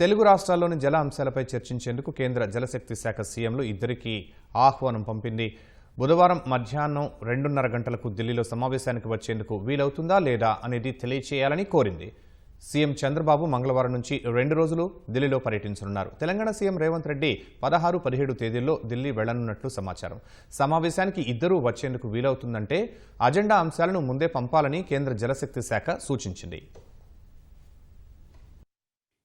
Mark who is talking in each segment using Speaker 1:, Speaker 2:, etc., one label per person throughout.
Speaker 1: తెలుగు రాష్ట్రాల్లోని జల అంశాలపై చర్చించేందుకు కేంద్ర జలశక్తి శాఖ సీఎంలు ఇద్దరికీ ఆహ్వానం పంపింది. బుధవారం మధ్యాహ్నం రెండున్నర గంటలకు ఢిల్లీలో సమావేశానికి వచ్చేందుకు వీలవుతుందా లేదా అనేది తెలియచేయాలని కోరింది. సీఎం చంద్రబాబు మంగళవారం నుంచి రెండు రోజులు ఢిల్లీలో పర్యటించనున్నారు. తెలంగాణ సీఎం రేవంత్ రెడ్డి పదహారు పదిహేడు తేదీల్లో ఢిల్లీ వెళ్ళనున్నట్లు సమాచారం. సమావేశానికి ఇద్దరూ వచ్చేందుకు వీలవుతుందంటే అజెండా అంశాలను ముందే పంపాలని కేంద్ర జలశక్తి శాఖ సూచించింది.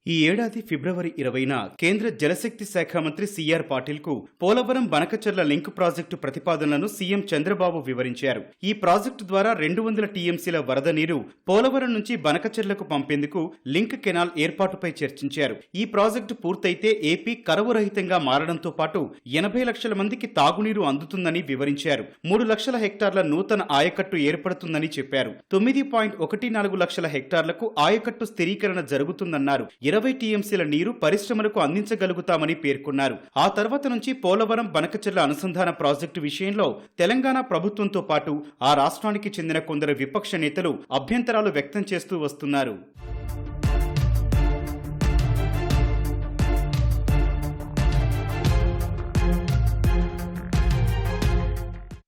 Speaker 2: ఈ ఏడాది ఫిబ్రవరి ఇరవైన కేంద్ర జలశక్తి శాఖ మంత్రి సిఆర్ పాటిల్కు పోలవరం బనకచర్ల లింక్ ప్రాజెక్టు ప్రతిపాదనలను సీఎం చంద్రబాబు వివరించారు. ఈ ప్రాజెక్టు ద్వారా రెండు వందల టీఎంసీల వరద నీరు పోలవరం నుంచి బనకచెర్లకు పంపేందుకు లింక్ కెనాల్ ఏర్పాటుపై చర్చించారు. ఈ ప్రాజెక్టు పూర్తయితే ఏపీ కరువు రహితంగా మారడంతో పాటు ఎనభై లక్షల మందికి తాగునీరు అందుతుందని వివరించారు. మూడు లక్షల హెక్టార్ల నూతన ఆయకట్టు ఏర్పడుతుందని చెప్పారు. తొమ్మిది పాయింట్ ఒకటి నాలుగు లక్షల హెక్టార్లకు ఆయకట్టు స్థిరీకరణ జరుగుతుందన్నారు. ఇరవై టీఎంసీల నీరు పరిశ్రమలకు అందించగలుగుతామని పేర్కొన్నారు. ఆ తర్వాత నుంచి పోలవరం బనకచెర్ల అనుసంధాన ప్రాజెక్టు విషయంలో తెలంగాణ ప్రభుత్వంతో పాటు ఆ రాష్ట్రానికి చెందిన కొందరు విపక్ష నేతలు అభ్యంతరాలు వ్యక్తం చేస్తూ వస్తున్నారు.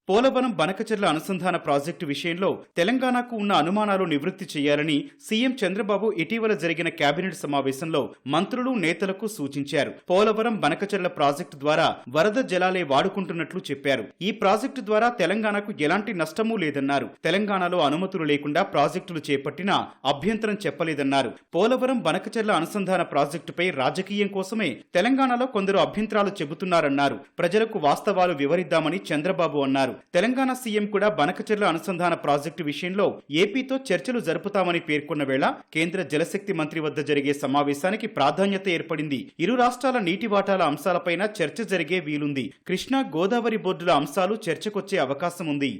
Speaker 2: పోలవరం బనకచెర్ల అనుసంధాన ప్రాజెక్టు విషయంలో తెలంగాణకు ఉన్న అనుమానాలు నివృత్తి చేయాలని సీఎం చంద్రబాబు ఇటీవల జరిగిన కేబినెట్ సమావేశంలో మంత్రులు నేతలకు సూచించారు. పోలవరం బనకచెర్ల ప్రాజెక్టు ద్వారా వరద జలాలే వాడుకుంటున్నట్లు చెప్పారు. ఈ ప్రాజెక్టు ద్వారా తెలంగాణకు ఎలాంటి నష్టమూ లేదన్నారు. తెలంగాణలో అనుమతులు లేకుండా ప్రాజెక్టులు చేపట్టినా అభ్యంతరం చెప్పలేదన్నారు. పోలవరం బనకచెర్ల అనుసంధాన ప్రాజెక్టుపై రాజకీయం కోసమే తెలంగాణలో కొందరు అభ్యంతరాలు చెబుతున్నారన్నారు. ప్రజలకు వాస్తవాలు వివరిద్దామని చంద్రబాబు అన్నారు. అన్నారు తెలంగాణ సీఎం కూడా బనకచెర్ల అనుసంధాన ప్రాజెక్టు విషయంలో ఏపీతో చర్చలు జరుపుతామని పేర్కొన్న వేళ కేంద్ర జలశక్తి మంత్రి వద్ద జరిగే సమావేశానికి ప్రాధాన్యత ఏర్పడింది. ఇరు రాష్ట్రాల నీటి వాటాల అంశాలపైన చర్చ జరిగే వీలుంది. కృష్ణా గోదావరి బోర్డుల అంశాలు చర్చకొచ్చే అవకాశం ఉంది